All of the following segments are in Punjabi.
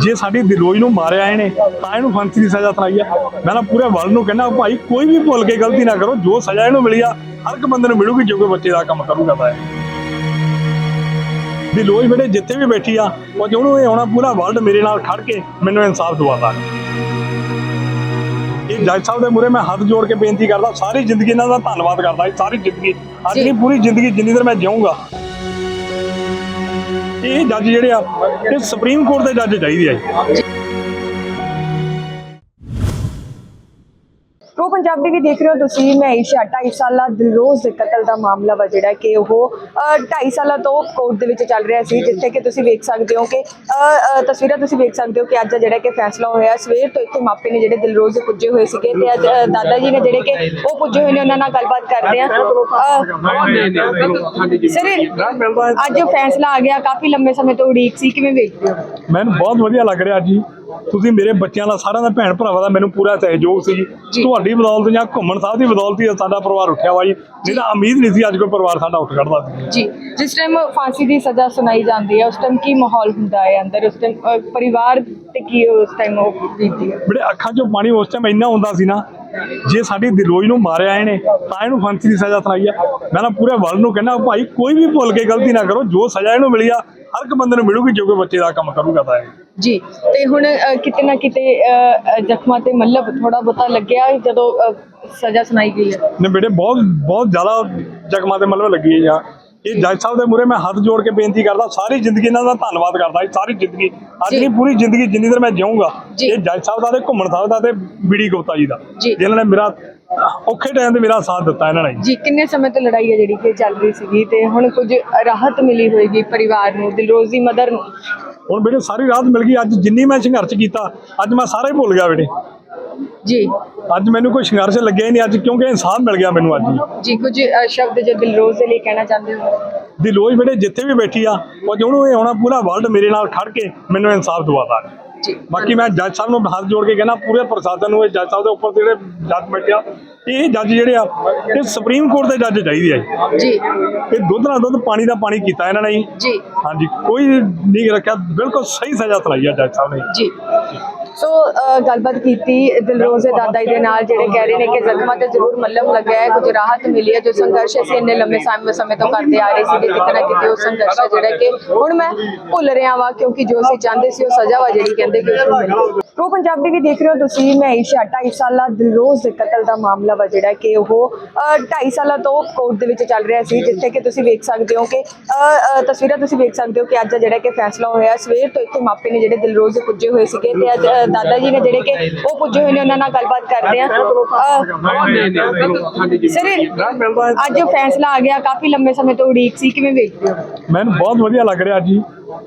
ਜੇ ਸਾਡੀ ਦਿਲੋਈ ਨੂੰ ਮਾਰਿਆ ਇਹਨੇ ਤਾਂ ਇਹਨੂੰ ਫਾਂਸੀ ਦੀ ਸਜ਼ਾ ਸੁਣਾਈ ਆ ਮੈਂ ਨਾ ਪੂਰੇ ਵਰਲਡ ਨੂੰ ਕਹਿੰਦਾ ਭਾਈ ਕੋਈ ਵੀ ਭੁੱਲ ਕੇ ਗਲਤੀ ਨਾ ਕਰੋ ਜੋ ਸਜ਼ਾ ਇਹਨੂੰ ਮਿਲੀ ਆ ਹਰ ਇੱਕ ਬੰਦੇ ਨੂੰ ਮਿਲੂਗੀ ਜੋ ਕੋਈ ਬੱਚੇ ਦਾ ਕੰਮ ਕਰੂਗਾ ਤਾਂ। ਦਿਲੋਈ ਬੜੇ ਜਿੱਥੇ ਵੀ ਬੈਠੀ ਆ ਉਹ ਜਿਹਨੂੰ ਇਹ ਆਉਣਾ ਪੂਰਾ ਵਰਲਡ ਮੇਰੇ ਨਾਲ ਖੜ ਕੇ ਮੈਨੂੰ ਇਨਸਾਫ ਦਿਵਾਦਾ ਇਹ ਜੱਜ ਸਾਹਿਬ ਦੇ ਮੂਹਰੇ ਮੈਂ ਹੱਥ ਜੋੜ ਕੇ ਬੇਨਤੀ ਕਰਦਾ ਸਾਰੀ ਜ਼ਿੰਦਗੀ ਇਹਨਾਂ ਦਾ ਧੰਨਵਾਦ ਕਰਦਾ ਸਾਰੀ ਜ਼ਿੰਦਗੀ ਅੱਜ। ਨਹੀਂ ਪੂਰੀ ਜ਼ਿੰਦਗੀ ਜਿੰਨੀ ਦੇਰ ਮੈਂ ਜਿਊਂਗਾ ਇਹ ਜੱਜ ਜਿਹੜੇ ਆ ਇਹ ਸੁਪਰੀਮ ਕੋਰਟ ਦੇ ਜੱਜ ਚਾਹੀਦੇ ਆ ਪੰਜਾਬੀ ਵੀ ਦੇਖ ਰਹੇ ਹੋ ਤੁਸੀਂ, ਮੈਂ ਈਸ਼ਾ 2.5 ਸਾਲਾ ਦਿਲਰੋਜ਼ ਦੇ ਕਤਲ ਦਾ ਮਾਮਲਾ ਵਾ ਜਿਹੜਾ ਕਿ ਉਹ 2.5 ਸਾਲਾਂ ਤੋਂ ਕੋਰਟ ਦੇ ਵਿੱਚ ਚੱਲ ਰਿਹਾ ਸੀ, ਜਿੱਥੇ ਕਿ ਤੁਸੀਂ ਵੇਖ ਸਕਦੇ ਹੋ ਕਿ ਤਸਵੀਰਾਂ ਤੁਸੀਂ ਵੇਖ ਸਕਦੇ ਹੋ ਕਿ ਅੱਜ ਜਿਹੜਾ ਕਿ ਫੈਸਲਾ ਹੋਇਆ, ਸਵੇਰ ਤੋਂ ਇੱਥੇ ਮਾਪੇ ਨੇ ਜਿਹੜੇ ਦਿਲਰੋਜ਼ ਦੇ ਪੁੱਜੇ ਹੋਏ ਸੀਗੇ ਤੇ ਅੱਜ ਦਾਦਾ ਜੀ ਨੇ ਜਿਹੜੇ ਕਿ ਉਹ ਪੁੱਜੇ ਹੋਏ ਨੇ, ਉਹਨਾਂ ਨਾਲ ਗੱਲਬਾਤ ਕਰਦੇ ਆ ਸਰ, ਅੱਜ ਫੈਸਲਾ ਆ ਗਿਆ, ਕਾਫੀ ਲੰਬੇ ਸਮੇਂ ਤੋਂ ਉਡੀਕ ਸੀ, ਕਿਵੇਂ ਵੇਖਦੇ ਹੋ? ਮੈਨੂੰ ਬਹੁਤ ਵਧੀਆ ਲੱਗ ਰਿਹਾ ਜੀ। ਤੁਸੀਂ ਮੇਰੇ ਬੱਚਿਆਂ ਦਾ ਸਾਰਿਆਂ ਦਾ ਭੈਣ ਭਰਾਵਾਂ ਦਾ ਮੈਨੂੰ ਪੂਰਾ ਸਹਿਯੋਗ ਸੀ। ਤੁਹਾਡੀ ਬਦੌਲਤ ਜਾਂ ਘੁੰਮਣ ਸਾਹਿਬ ਦੀ ਬਦੌਲਤ ਹੀ ਸਾਡਾ ਪਰਿਵਾਰ ਉੱਠਿਆ ਵਾ ਜੀ। ਤਾਂ ਉਮੀਦ ਨਹੀਂ ਸੀ ਅੱਜ ਕੋਈ ਪਰਿਵਾਰ ਸਾਡਾ ਉੱਠ ਖੜਦਾ ਸੀ। ਜੀ ਜਿਸ ਟਾਈਮ ਫਾਂਸੀ ਦੀ ਸਜ਼ਾ ਸੁਣਾਈ ਜਾਂਦੀ ਹੈ ਉਸ ਟਾਈਮ ਕੀ ਮਾਹੌਲ ਹੁੰਦਾ ਹੈ ਅੰਦਰ? ਉਸ ਟਾਈਮ ਪਰਿਵਾਰ ਤੇ ਕੀ ਉਸ ਟਾਈਮ ਉਹ ਬੀਤਦੀ ਹੈ? ਬੜੇ ਅੱਖਾਂ 'ਚੋਂ ਪਾਣੀ ਉਸ ਟਾਈਮ ਇੰਨਾ ਹੁੰਦਾ ਸੀ ਨਾ ਜੇ ਸਾਡੀ ਦਿਲੋਈ ਨੂੰ ਮਾਰਿਆ ਇਹਨੇ ਤਾਂ ਇਹਨੂੰ ਫਾਂਸੀ ਦੀ ਸਜ਼ਾ ਸੁਣਾਈ ਆ। ਮੈਂ ਨਾ ਪੂਰੇ ਵਰਲਡ ਨੂੰ ਕਹਿੰਦਾ ਭਾਈ ਕੋਈ ਵੀ ਭੁੱਲ ਕੇ ਗਲਤੀ ਨਾ ਕਰੋ ਜੋ ਸਜ਼ਾ ਇਹਨੂੰ ਮਿਲੀ ਆ ਹਰ ਇੱਕ ਬੰਦੇ ਨੂੰ ਮਿਲੂਗੀ ਜੋ ਕੋਈ ਬੱਚੇ ਦਾ ਕੰਮ ਕਰੂਗਾ ਤਾਂ ਇਹ। ਜੀ ਤੇ ਹੁਣ ਅ, ਕਿਤੇ ਨਾ ਕਿਤੇ ਅ, ਜ਼ਖਮਾਂ ਤੇ ਮਤਲਬ ਥੋੜਾ ਬਹੁਤਾ ਲੱਗਿਆ ਜਦੋਂ ਅ, ਸਜ਼ਾ ਸੁਣਾਈ ਗਈ ਹੈ ਨੇ ਬੇਟੇ ਬਹੁਤ ਬਹੁਤ ਜ਼ਿਆਦਾ ਜ਼ਖਮਾਂ ਤੇ ਮਲਮ ਲੱਗੀ ਹੈ ਜਾਂ ਇਹ ਜੱਜ ਸਾਹਿਬ ਦੇ ਮੂਹਰੇ ਮੈਂ ਹੱਥ ਜੋੜ ਕੇ ਬੇਨਤੀ ਕਰਦਾ ਸਾਰੀ ਜ਼ਿੰਦਗੀ ਇਹਨਾਂ ਦਾ ਧੰਨਵਾਦ ਕਰਦਾ ਜੀ ਸਾਰੀ ਜ਼ਿੰਦਗੀ ਅੱਜ ਜੀ। ਨਹੀਂ ਪੂਰੀ ਜ਼ਿੰਦਗੀ ਜਿੰਨੀ ਦੇਰ ਮੈਂ ਜਿਊਂਗਾ ਜੀ। ਇਹ ਜੱਜ ਸਾਹਿਬ ਦਾ ਤੇ ਘੁੰਮਣ ਸਾਹਿਬ ਦਾ ਤੇ ਬੀੜੀ ਗੁਪਤਾ ਜੀ ਦਾ ਜੀ। ਜਿਨ੍ਹਾਂ ਨੇ ਮੇਰਾ ਔਖੇ ਟਾਈਮ ਤੇ ਮੇਰਾ ਸਾਥ ਦਿੱਤਾ ਇਹਨਾਂ ਨੇ ਜੀ। ਕਿੰਨੇ ਸਮੇਂ ਤੋਂ ਲੜਾਈ ਹੈ ਜਿਹੜੀ ਕਿ ਚੱਲ ਰਹੀ ਸੀਗੀ ਤੇ ਹੁਣ ਕੁਝ ਰਾਹਤ ਮਿਲੀ ਹੋਏਗੀ ਪਰਿਵਾਰ ਨੂੰ ਦਿਲਰੋਜ਼ ਦੀ ਮਦਰ ਨੂੰ? ਹੁਣ ਬੇਟੇ ਸਾਰੀ ਰਾਤ ਮਿਲ ਗਈ ਅੱਜ ਜਿੰਨੀ ਮੈਂ ਸੰਘਰਸ਼ ਕੀਤਾ ਅੱਜ ਮੈਂ ਸਾਰਾ ਹੀ ਭੁੱਲ ਗਿਆ ਬੇਟੇ। ਜੀ। ਅੱਜ ਮੈਨੂੰ ਕੋਈ ਸੰਘਰਸ਼ ਲੱਗਿਆ ਹੀ ਨਹੀਂ ਅੱਜ ਕਿਉਂਕਿ ਇਨਸਾਫ ਮਿਲ ਗਿਆ ਮੈਨੂੰ ਅੱਜ। ਜੀ ਕੁਝ ਸ਼ਬਦ ਜੋ ਦਿਲਰੋਜ਼ ਦੇ ਲਈ ਕਹਿਣਾ ਚਾਹੁੰਦੇ ਹੋ? ਦਿਲੋਈ ਬੇਟੇ ਜਿੱਥੇ ਵੀ ਬੈਠੀ ਆ ਉਹ ਜਿਹਨੂੰ ਇਹ ਆਉਣਾ ਪੂਰਾ ਵਰਲਡ ਮੇਰੇ ਨਾਲ ਖੜ ਕੇ ਮੈਨੂੰ ਇਨਸਾਫ ਦਿਵਾਦਾ ਬਾਕੀ ਮੈਂ ਜੱਜ ਸਾਹਿਬ ਨੂੰ ਹੱਥ ਜੋੜ ਕੇ ਕਹਿੰਦਾ ਪੂਰੇ ਪ੍ਰਸ਼ਾਸਨ ਨੂੰ ਇਹ ਜੱਜ ਸਾਹਿਬ ਦੇ ਉੱਪਰ ਜਿਹੜੇ ਜੱਜ ਬੈਠਿਆ ਇਹ ਜੱਜ ਜਿਹੜੇ ਆ ਇਹ ਸੁਪਰੀਮ ਕੋਰਟ ਦੇ ਜੱਜ ਚਾਹੀਦੇ ਆ ਜੀ। ਇਹ ਦੁੱਧ ਨਾਲ ਦੁੱਧ ਪਾਣੀ ਦਾ ਪਾਣੀ ਕੀਤਾ ਇਹਨਾਂ ਨੇ ਜੀ। ਜੀ। ਹਾਂਜੀ ਕੋਈ ਨਹੀਂ ਰੱਖਿਆ ਬਿਲਕੁਲ ਸਹੀ ਸਜ਼ਾ ਸੁਣਾਈ ਆ ਜੱਜ ਸਾਹਿਬ ਨੇ। ਜੀ। ਸੋ ਗੱਲਬਾਤ ਕੀਤੀ ਦਿਲਰੋਜ਼ ਦੇ ਦਾਦਾ ਜੀ ਦੇ ਨਾਲ, ਜਿਹੜੇ ਕਹਿ ਰਹੇ ਨੇ ਕਿ ਜ਼ਖਮਾਂ ਤੇ ਜ਼ਰੂਰ ਮੱਲਮ ਲੱਗਿਆ ਹੈ, ਕੁਝ ਰਾਹਤ ਮਿਲੀ ਹੈ, ਜੋ ਸੰਘਰਸ਼ ਅਸੀਂ ਇੰਨੇ ਲੰਮੇ ਸਮੇਂ ਸਮੇਂ ਤੋਂ ਕਰਦੇ ਆ ਰਹੇ ਸੀ ਕਿਤੇ ਨਾ ਕਿਤੇ ਉਹ ਸੰਘਰਸ਼ ਹੈ ਜਿਹੜਾ ਕਿ ਹੁਣ ਮੈਂ ਭੁੱਲ ਰਿਹਾ ਵਾਂ, ਕਿਉਂਕਿ ਜੋ ਅਸੀਂ ਚਾਹੁੰਦੇ ਸੀ ਉਹ ਸਜ਼ਾ ਵਾ ਜਿਹੜੀ ਕਹਿੰਦੇ ਕਿ ਉਸ ਨੂੰ ਮਿਲੀ ਪ੍ਰੋ ਪੰਜਾਬੀ ਵੀ ਦੇਖ ਰਹੇ ਹੋ ਤੁਸੀਂ, ਮੈਂ ਈਸ਼ਾ 2.5 ਸਾਲਾ ਦਿਲਰੋਜ਼ ਦੇ ਕਤਲ ਦਾ ਮਾਮਲਾ ਵਾ ਜਿਹੜਾ ਕਿ ਉਹ 2.5 ਸਾਲਾਂ ਤੋਂ ਕੋਰਟ ਦੇ ਵਿੱਚ ਚੱਲ ਰਿਹਾ ਸੀ, ਜਿੱਥੇ ਕਿ ਤੁਸੀਂ ਵੇਖ ਸਕਦੇ ਹੋ ਕਿ ਤਸਵੀਰਾਂ ਤੁਸੀਂ ਵੇਖ ਸਕਦੇ ਹੋ ਕਿ ਅੱਜ ਜਿਹੜਾ ਕਿ ਫੈਸਲਾ ਹੋਇਆ, ਸਵੇਰ ਤੋਂ ਇੱਥੇ ਮਾਪੇ ਨੇ ਜਿਹੜੇ ਦਿਲਰੋਜ਼ ਦੇ ਪੁੱਜੇ ਹੋਏ ਸੀਗੇ ਤੇ ਅੱਜ ਦਾਦਾ ਜੀ ਨੇ ਜਿਹੜੇ ਕਿ ਉਹ ਪੁੱਜੇ ਹੋਏ ਨੇ, ਉਹਨਾਂ ਨਾਲ ਗੱਲਬਾਤ ਕਰਦੇ ਆ ਸਰ, ਅੱਜ ਫੈਸਲਾ ਆ ਗਿਆ, ਕਾਫੀ ਲੰਬੇ ਸਮੇਂ ਤੋਂ ਉਡੀਕ ਸੀ, ਕਿਵੇਂ ਵੇਖਦੇ ਹੋ? ਮੈਨੂੰ ਬਹੁਤ ਵਧੀਆ ਲੱਗ ਰਿਹਾ ਜੀ।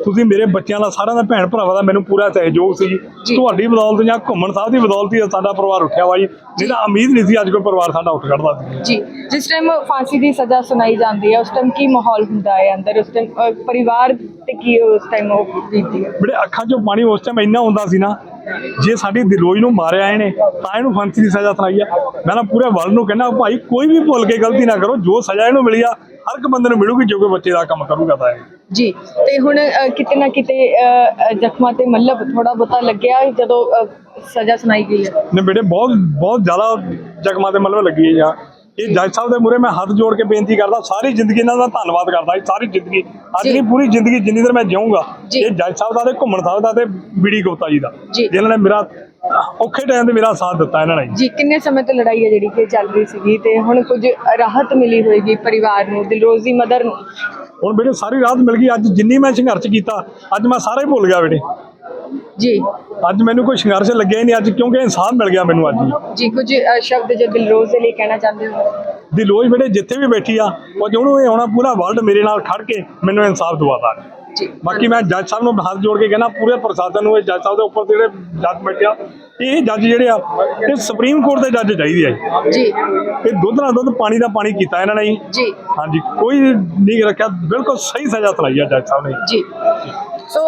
ਤੁਸੀਂ ਮੇਰੇ ਬੱਚਿਆਂ ਦਾ ਸਾਰਿਆਂ ਦਾ ਭੈਣ ਭਰਾਵਾਂ ਦਾ ਮੈਨੂੰ ਪੂਰਾ ਸਹਿਯੋਗ ਸੀ। ਤੁਹਾਡੀ ਬਦੌਲਤ ਜਾਂ ਘੁੰਮਣ ਸਾਹਿਬ ਦੀ ਬਦੌਲਤ ਹੀ ਸਾਡਾ ਪਰਿਵਾਰ ਉੱਠਿਆ ਵਾ ਜੀ। ਤਾਂ ਉਮੀਦ ਨਹੀਂ ਸੀ ਅੱਜ ਕੋਈ ਪਰਿਵਾਰ ਸਾਡਾ ਉੱਠ ਖੜਦਾ ਸੀ। ਜੀ ਜਿਸ ਟਾਈਮ ਫਾਂਸੀ ਦੀ ਸਜ਼ਾ ਸੁਣਾਈ ਜਾਂਦੀ ਹੈ ਉਸ ਟਾਈਮ ਕੀ ਮਾਹੌਲ ਹੁੰਦਾ ਹੈ ਅੰਦਰ? ਉਸ ਟਾਈਮ ਪਰਿਵਾਰ ਤੇ ਕੀ ਉਸ ਟਾਈਮ ਉਹ ਬੀਤਦੀ ਹੈ? ਬੜੇ ਅੱਖਾਂ 'ਚੋਂ ਪਾਣੀ ਉਸ ਟਾਈਮ ਇੰਨਾ ਹੁੰਦਾ ਸੀ ਨਾ ਜੇ ਸਾਡੀ ਦਿਲੋਈ ਨੂੰ ਮਾਰਿਆ ਇਹਨੇ ਤਾਂ ਇਹਨੂੰ ਫਾਂਸੀ ਦੀ ਸਜ਼ਾ ਸੁਣਾਈ ਆ। ਮੈਂ ਨਾ ਪੂਰੇ ਵਰਲਡ ਨੂੰ ਕਹਿੰਦਾ ਭਾਈ ਕੋਈ ਵੀ ਭੁੱਲ ਕੇ ਗਲਤੀ ਨਾ ਕਰੋ ਜੋ ਸਜ਼ਾ ਇਹਨੂੰ ਮਿਲੀ ਆ ਹਰ ਇੱਕ ਬੰਦੇ ਨੂੰ ਮਿਲੂਗੀ ਜੋ ਕੋਈ ਬੱਚੇ ਦਾ ਕੰਮ ਕਰੂਗਾ ਤਾਂ ਇਹ। ਜੀ ਤੇ ਹੁਣ ਅ, ਕਿਤੇ ਨਾ ਕਿਤੇ ਅ, ਜ਼ਖਮਾਂ ਤੇ ਮਤਲਬ ਥੋੜਾ ਬਹੁਤਾ ਲੱਗਿਆ ਜਦੋਂ ਅ, ਸਜ਼ਾ ਸੁਣਾਈ ਗਈ ਹੈ ਨੇ ਬੇਟੇ ਬਹੁਤ ਬਹੁਤ ਜ਼ਿਆਦਾ ਜ਼ਖਮਾਂ ਤੇ ਮਲਮ ਲੱਗੀ ਹੈ ਜਾਂ ਇਹ ਜੱਜ ਸਾਹਿਬ ਦੇ ਮੂਹਰੇ ਮੈਂ ਹੱਥ ਜੋੜ ਕੇ ਬੇਨਤੀ ਕਰਦਾ ਸਾਰੀ ਜ਼ਿੰਦਗੀ ਇਹਨਾਂ ਦਾ ਧੰਨਵਾਦ ਕਰਦਾ ਜੀ ਸਾਰੀ ਜ਼ਿੰਦਗੀ ਅੱਜ ਜੀ। ਨਹੀਂ ਪੂਰੀ ਜ਼ਿੰਦਗੀ ਜਿੰਨੀ ਦੇਰ ਮੈਂ ਜਿਊਂਗਾ ਜੀ। ਇਹ ਜੱਜ ਸਾਹਿਬ ਦਾ ਤੇ ਘੁੰਮਣ ਸਾਹਿਬ ਦਾ ਤੇ ਬੀੜੀ ਗੁਪਤਾ ਜੀ ਦਾ ਜੀ। ਜਿਨ੍ਹਾਂ ਨੇ ਮੇਰਾ ਔਖੇ ਟਾਈਮ ਤੇ ਮੇਰਾ ਸਾਥ ਦਿੱਤਾ ਇਹਨਾਂ ਨੇ ਜੀ। ਕਿੰਨੇ ਸਮੇਂ ਤੋਂ ਲੜਾਈ ਹੈ ਜਿਹੜੀ ਕਿ ਚੱਲ ਰਹੀ ਸੀਗੀ ਤੇ ਹੁਣ ਕੁਝ ਰਾਹਤ ਮਿਲੀ ਹੋਏਗੀ ਪਰਿਵਾਰ ਨੂੰ ਦਿਲਰੋਜ਼ ਦੀ ਮਦਰ ਨੂੰ? ਹੁਣ ਬੇਟੇ ਸਾਰੀ ਰਾਤ ਮਿਲ ਗਈ ਅੱਜ ਜਿੰਨੀ ਮੈਂ ਸੰਘਰਸ਼ ਕੀਤਾ ਅੱਜ ਮੈਂ ਸਾਰਾ ਹੀ ਭੁੱਲ ਗਿਆ ਬੇਟੇ। ਜੀ। ਅੱਜ ਮੈਨੂੰ ਕੋਈ ਸੰਘਰਸ਼ ਲੱਗਿਆ ਹੀ ਨਹੀਂ ਅੱਜ ਕਿਉਂਕਿ ਇਨਸਾਫ ਮਿਲ ਗਿਆ ਮੈਨੂੰ ਅੱਜ। ਜੀ ਕੁਝ ਸ਼ਬਦ ਜੋ ਦਿਲਰੋਜ਼ ਦੇ ਲਈ ਕਹਿਣਾ ਚਾਹੁੰਦੇ ਹੋ? ਦਿਲੋਈ ਬੇਟੇ ਜਿੱਥੇ ਵੀ ਬੈਠੀ ਆ ਉਹ ਜਿਹਨੂੰ ਇਹ ਆਉਣਾ ਪੂਰਾ ਵਰਲਡ ਮੇਰੇ ਨਾਲ ਖੜ ਕੇ ਮੈਨੂੰ ਇਨਸਾਫ ਦਿਵਾਦਾ ਬਾਕੀ ਮੈਂ ਜੱਜ ਸਾਹਿਬ ਨੂੰ ਹੱਥ ਜੋੜ ਕੇ ਕਹਿੰਦਾ ਪੂਰੇ ਪ੍ਰਸ਼ਾਸਨ ਨੂੰ ਇਹ ਜੱਜ ਸਾਹਿਬ ਦੇ ਉੱਪਰ ਜਿਹੜੇ ਜੱਜ ਬੈਠਿਆ ਇਹ ਜੱਜ ਜਿਹੜੇ ਆ ਇਹ ਸੁਪਰੀਮ ਕੋਰਟ ਦੇ ਜੱਜ ਚਾਹੀਦੇ ਆ ਜੀ। ਇਹ ਦੁੱਧ ਨਾਲ ਦੁੱਧ ਪਾਣੀ ਦਾ ਪਾਣੀ ਕੀਤਾ ਇਹਨਾਂ ਨੇ ਜੀ। ਹਾਂਜੀ ਕੋਈ ਨਹੀਂ ਰੱਖਿਆ ਬਿਲਕੁਲ ਸਹੀ ਸਜ਼ਾ ਸੁਣਾਈ ਆ ਜੱਜ ਸਾਹਿਬ ਨੇ ਜੀ। ਸੋ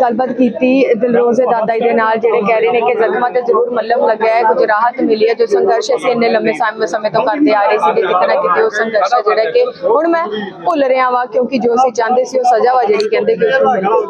ਗੱਲਬਾਤ ਕੀਤੀ ਦਿਲਰੋਜ਼ ਦੇ ਦਾਦਾ ਜੀ ਦੇ ਨਾਲ ਜਿਹੜੇ ਕਹਿ ਰਹੇ ਨੇ ਕਿ ਜ਼ਖਮਾਂ ਤੇ ਜ਼ਰੂਰ ਮੱਲਮ ਲੱਗਾ ਹੈ ਕੁਝ ਰਾਹਤ ਮਿਲੀ ਹੈ ਜੋ ਸੰਘਰਸ਼ ਅਸੀਂ ਇੰਨੇ ਲੰਮੇ ਸਮੇਂ ਤੋਂ ਕਰਦੇ ਆ ਰਹੇ ਸੀ ਕਿਤੇ ਨਾ ਕਿਤੇ ਉਹ ਸੰਘਰਸ਼ ਜਿਹੜਾ ਕਿ ਹੁਣ ਮੈਂ ਭੁੱਲ ਰਿਹਾ ਵਾਂ ਕਿਉਂਕਿ ਜੋ ਅਸੀਂ ਚਾਹੁੰਦੇ ਸੀ ਉਹ ਸਜ਼ਾ ਵਾ ਜਿਹੜੀ ਕਹਿੰਦੇ ਕਿ ਉਸ ਨੂੰ